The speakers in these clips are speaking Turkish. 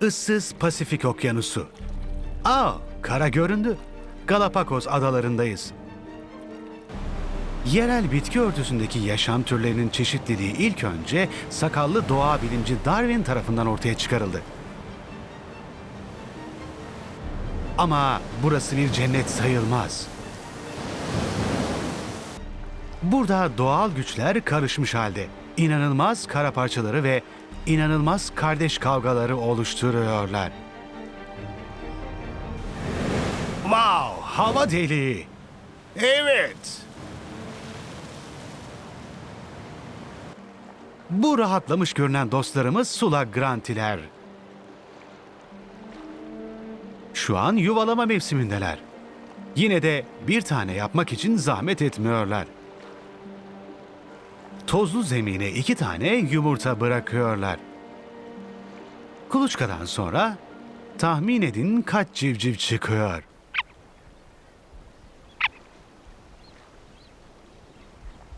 Issız Pasifik Okyanusu. Aa, kara göründü. Galapagos adalarındayız. Yerel bitki örtüsündeki yaşam türlerinin çeşitliliği ilk önce sakallı doğa bilimci Darwin tarafından ortaya çıkarıldı. Ama burası bir cennet sayılmaz. Burada doğal güçler karışmış halde. İnanılmaz kara parçaları ve inanılmaz kardeş kavgaları oluşturuyorlar. Wow, hava deliği. Evet. Bu rahatlamış görünen dostlarımız Sula Grantiler. Şu an yuvalama mevsimindeler. Yine de bir tane yapmak için zahmet etmiyorlar. Tozlu zemine iki tane yumurta bırakıyorlar. Kuluçkadan sonra tahmin edin kaç civciv çıkıyor.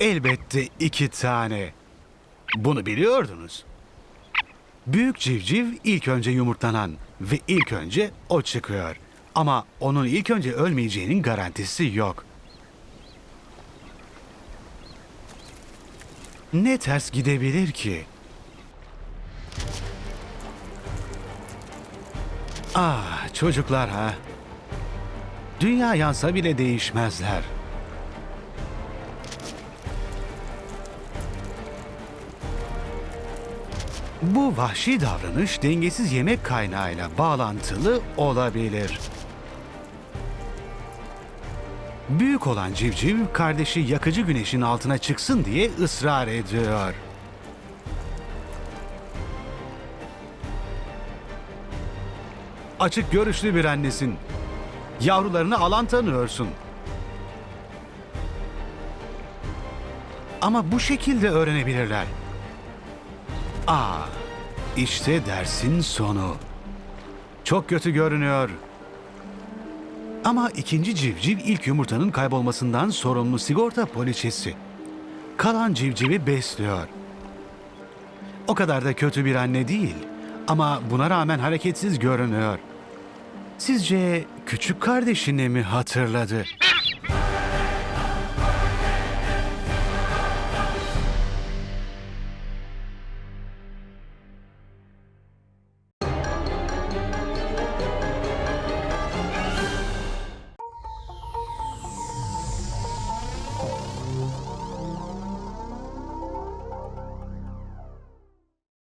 Elbette iki tane. Bunu biliyordunuz. Büyük civciv ilk önce yumurtlanan ve ilk önce o çıkıyor. Ama onun ilk önce ölmeyeceğinin garantisi yok. Ne ters gidebilir ki? Ah çocuklar ha. Dünya yansa bile değişmezler. Bu vahşi davranış dengesiz yemek kaynağıyla bağlantılı olabilir. Büyük olan civciv kardeşi yakıcı güneşin altına çıksın diye ısrar ediyor. Açık görüşlü bir annesin. Yavrularını alan tanıyorsun. Ama bu şekilde öğrenebilirler. Aa, işte dersin sonu. Çok kötü görünüyor. Ama ikinci civciv ilk yumurtanın kaybolmasından sorumlu sigorta poliçesi. Kalan civcivi besliyor. O kadar da kötü bir anne değil. Ama buna rağmen hareketsiz görünüyor. Sizce küçük kardeşini mi hatırladı?